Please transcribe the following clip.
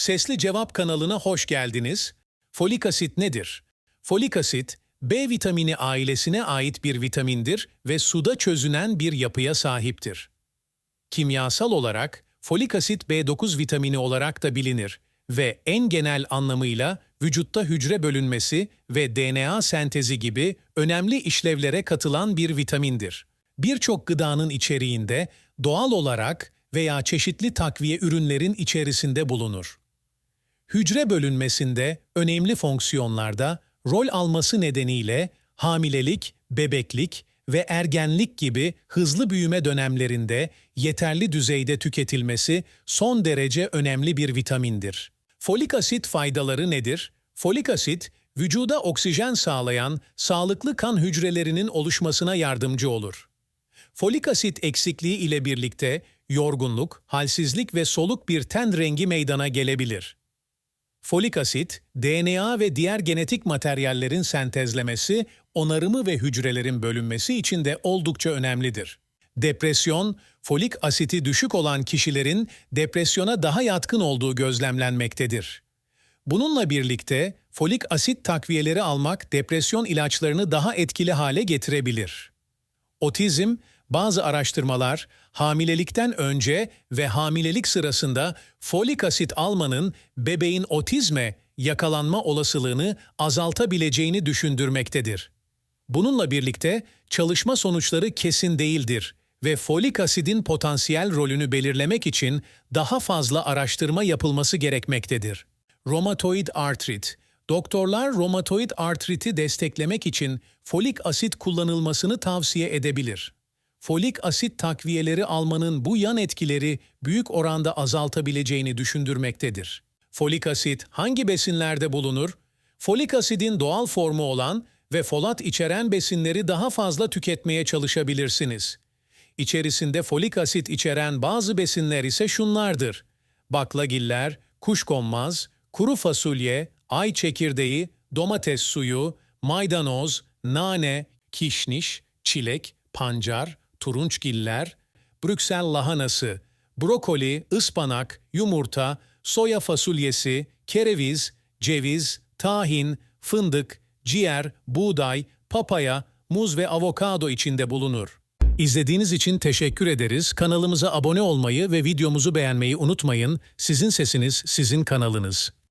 Sesli Cevap kanalına hoş geldiniz. Folik asit nedir? Folik asit, B vitamini ailesine ait bir vitamindir ve suda çözünen bir yapıya sahiptir. Kimyasal olarak folik asit B9 vitamini olarak da bilinir ve en genel anlamıyla vücutta hücre bölünmesi ve DNA sentezi gibi önemli işlevlere katılan bir vitamindir. Birçok gıdanın içeriğinde doğal olarak veya çeşitli takviye ürünlerin içerisinde bulunur. Hücre bölünmesinde önemli fonksiyonlarda rol alması nedeniyle hamilelik, bebeklik ve ergenlik gibi hızlı büyüme dönemlerinde yeterli düzeyde tüketilmesi son derece önemli bir vitamindir. Folik asit faydaları nedir? Folik asit, vücuda oksijen sağlayan sağlıklı kan hücrelerinin oluşmasına yardımcı olur. Folik asit eksikliği ile birlikte yorgunluk, halsizlik ve soluk bir ten rengi meydana gelebilir. Folik asit, DNA ve diğer genetik materyallerin sentezlemesi, onarımı ve hücrelerin bölünmesi için de oldukça önemlidir. Depresyon, folik asiti düşük olan kişilerin depresyona daha yatkın olduğu gözlemlenmektedir. Bununla birlikte folik asit takviyeleri almak depresyon ilaçlarını daha etkili hale getirebilir. Otizm, bazı araştırmalar hamilelikten önce ve hamilelik sırasında folik asit almanın bebeğin otizme yakalanma olasılığını azaltabileceğini düşündürmektedir. Bununla birlikte çalışma sonuçları kesin değildir ve folik asidin potansiyel rolünü belirlemek için daha fazla araştırma yapılması gerekmektedir. Romatoid artrit Doktorlar romatoid artriti desteklemek için folik asit kullanılmasını tavsiye edebilir. Folik asit takviyeleri almanın bu yan etkileri büyük oranda azaltabileceğini düşündürmektedir. Folik asit hangi besinlerde bulunur? Folik asidin doğal formu olan ve folat içeren besinleri daha fazla tüketmeye çalışabilirsiniz. İçerisinde folik asit içeren bazı besinler ise şunlardır. Baklagiller, kuşkonmaz, kuru fasulye, ay çekirdeği, domates suyu, maydanoz, nane, kişniş, çilek, pancar, turunçgiller, Brüksel lahanası, brokoli, ıspanak, yumurta, soya fasulyesi, kereviz, ceviz, tahin, fındık, ciğer, buğday, papaya, muz ve avokado içinde bulunur. İzlediğiniz için teşekkür ederiz. Kanalımıza abone olmayı ve videomuzu beğenmeyi unutmayın. Sizin sesiniz, sizin kanalınız.